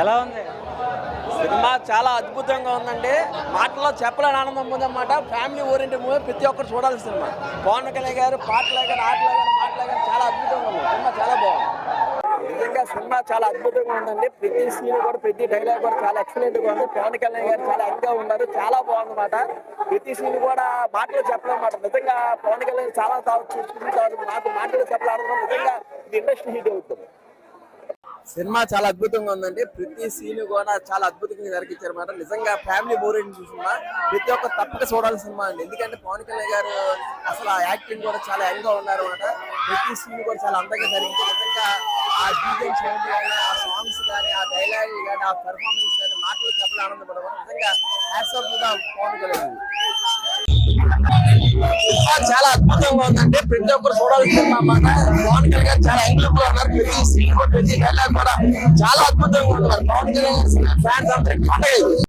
ఎలా ఉంది? సినిమా చాలా అద్భుతంగా ఉందండి. మాటల్లో చెప్పలేని ఆనందం ఉందన్నమాట. ఫ్యామిలీ ఓరియంటెడ్ మూవీ ప్రతి ఒక్కరు చూడాలి సినిమా. పవన్ కళ్యాణ్ గారు పాటలు కానీ ఆటలు కానీ మాటలు కానీ చాలా అద్భుతంగా ఉంది. సినిమా చాలా బాగుంది. నిజంగా సినిమా చాలా అద్భుతంగా ఉందండి. ప్రతి సీన్ కూడా ప్రతి డైలాగ్ కూడా చాలా ఎక్సలెంట్గా ఉంది. పవన్ కళ్యాణ్ గారు చాలా యంగ్గా ఉన్నారు. చాలా బాగుందన్నమాట. ప్రతి సీన్ కూడా మాటలు చెప్పలేమాట నిజంగా పవన్ కళ్యాణ్ చాలా చూసుకుంటే నాకు మాటలు చెప్పలేదు నిజంగా ఇది ఇండస్ట్రీ అవుతుంది. సినిమా చాలా అద్భుతంగా ఉందండి. ప్రతి సీన్ కూడా చాలా అద్భుతంగా జరిగించారు అనమాట నిజంగా ఫ్యామిలీ ఓరియంటెడ్ సినిమా ప్రతి ఒక్క తప్పక చూడాల్సిన సినిమా అండి. ఎందుకంటే పవన్ కళ్యాణ్ గారు అసలు ఆ యాక్టింగ్ కూడా చాలా యంగ్గా ఉన్నారు అనమాట ప్రతి సీన్ కూడా చాలా అందంగా జరిగింది నిజంగా ఆ డీజే సౌండ్ కానీ ఆ సాంగ్స్ కానీ ఆ డైలాగ్ కానీ ఆ పెర్ఫార్మెన్స్ కానీ మాటలు చెప్పలే ఆనందపడడం నిజంగా హ్యాట్స్ ఆఫ్ పవన్ కళ్యాణ్ చాలా అద్భుతంగా ఉందండి. ప్రతి ఒక్కరు చూడాల్సిన పవన్ కళ్యాణ్ చాలా యంగ్లో ఉన్నారు. ప్రతి సీన్ కూడా ప్రతి డైలాగ్ కూడా చాలా అద్భుతంగా ఉంటుంది పవన్ కళ్యాణ్ ఫ్యాన్స్ అంతా